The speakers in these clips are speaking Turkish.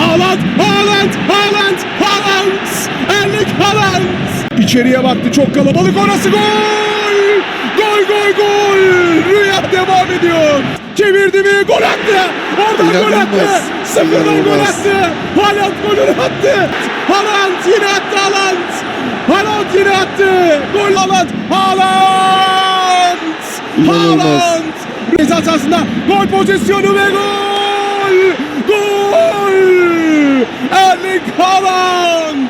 Haaland, Haaland, Haaland, Haaland. Erling Haaland. İçeriye baktı çok kalabalık orası gol. Gol gol gol. Rüya devam ediyor. Çevirdi mi gol attı. Oradan gol attı. İnanılmaz. Sıfırdan gol İnanılmaz. attı. Haaland golünü attı. Haaland yine attı Haaland. Haaland yine attı. Gol Haaland. Haaland. İnanılmaz. Haaland. Ceza sahasında gol pozisyonu ve gol. Haaland.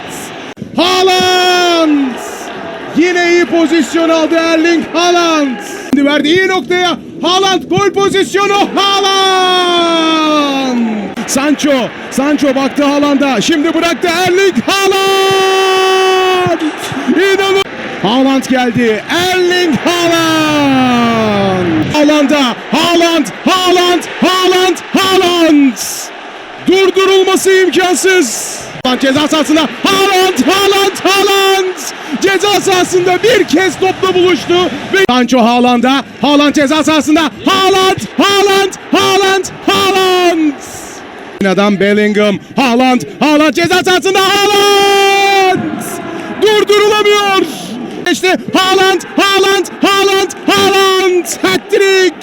Haaland. Yine iyi pozisyon aldı Erling Haaland. Şimdi verdi iyi noktaya. Haaland gol pozisyonu Haaland. Sancho. Sancho baktı Haaland'a. Şimdi bıraktı Erling Haaland. İnanın. Haaland geldi. Erling Haaland. Haaland'a. Haaland. Haaland. Haaland. Haaland. Durdurulması imkansız. Ceza sahasında Haaland, Haaland, Haaland ceza sahasında bir kez topla buluştu ve Sancho Haaland'a, Haaland ceza sahasında Haaland, Haaland, Haaland, Haaland. Adam Bellingham, Haaland, Haaland ceza sahasında Haaland durdurulamıyor. İşte Haaland, Haaland, Haaland, Haaland hat-trick.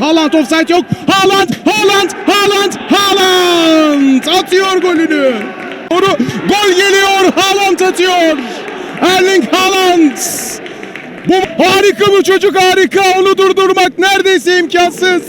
Haaland offside yok. Haaland, Haaland, Haaland, Haaland atıyor golünü. Doğru gol geliyor. Haaland atıyor. Erling Haaland. Bu harika bu çocuk harika. Onu durdurmak neredeyse imkansız.